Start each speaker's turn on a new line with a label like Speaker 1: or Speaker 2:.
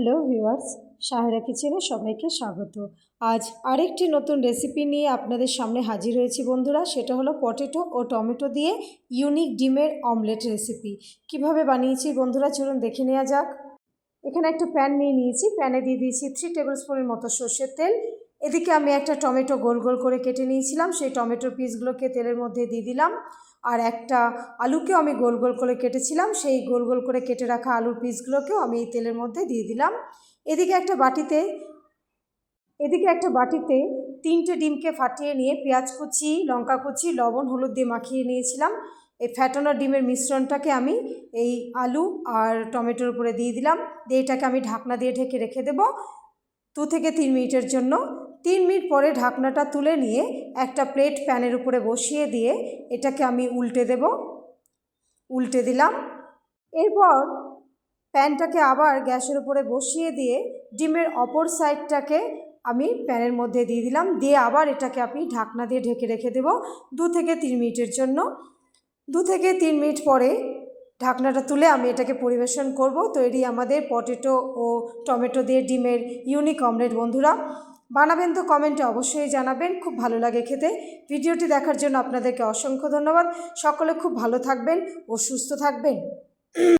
Speaker 1: Hello viewers Sahera কিচেনে সবাইকে স্বাগত। আজ আরেকটি নতুন রেসিপি নিয়ে আপনাদের সামনে হাজির হয়েছি বন্ধুরা। সেটা হলো পটেটো ও টমেটো দিয়ে ইউনিক ডিমের অমলেট রেসিপি কীভাবে বানিয়েছি বন্ধুরা, চলুন দেখে নেওয়া যাক। এখানে একটা প্যান নিয়ে নিয়েছি। প্যানে দিয়ে দিয়েছি থ্রি টেবিল স্পুনের মতো সর্ষের তেল। এদিকে আমি একটা টমেটো গোল গোল করে কেটে নিয়েছিলাম। সেই টমেটোর পিসগুলোকে তেলের মধ্যে দিয়ে দিলাম। আর একটা আলুকেও আমি গোল গোল করে কেটেছিলাম, সেই গোল গোল করে কেটে রাখা আলুর পিসগুলোকেও আমি এই তেলের মধ্যে দিয়ে দিলাম। এদিকে একটা বাটিতে, এদিকে একটা বাটিতে তিনটে ডিমকে ফাটিয়ে নিয়ে পেঁয়াজ কুচি, লঙ্কা কুচি, লবণ, হলুদ দিয়ে মাখিয়ে নিয়েছিলাম। এই ফ্যাটানো ডিমের মিশ্রণটাকে আমি এই আলু আর টমেটোর উপরে দিয়ে দিলাম। দিয়ে এটাকে আমি ঢাকনা দিয়ে ঢেকে রেখে দেবো। দু থেকে তিন মিনিটের জন্য তিন মিনিট পরে ঢাকনাটা তুলে নিয়ে একটা প্লেট প্যানের উপরে বসিয়ে দিয়ে এটাকে আমি উল্টে দেব। উল্টে দিলাম। এরপর প্যানটাকে আবার গ্যাসের উপরে বসিয়ে দিয়ে ডিমের অপর সাইডটাকে আমি প্যানের মধ্যে দিয়ে দিলাম। দিয়ে আবার এটাকে আমি ঢাকনা দিয়ে ঢেকে রেখে দেব দু থেকে তিন মিনিটের জন্য। দু থেকে তিন মিনিট পরে ঢাকনাটা তুলে আমি এটাকে পরিবেশন করব। তৈরি আমাদের পটেটো ও টমেটো দিয়ে ডিমের ইউনিক অমলেট। বন্ধুরা বানাবেন তো কমেন্টে অবশ্যই জানাবেন, খুব ভালো লাগে খেতে। ভিডিওটি দেখার জন্য আপনাদেরকে অসংখ্য ধন্যবাদ। সকলে খুব ভালো থাকবেন ও সুস্থ থাকবেন।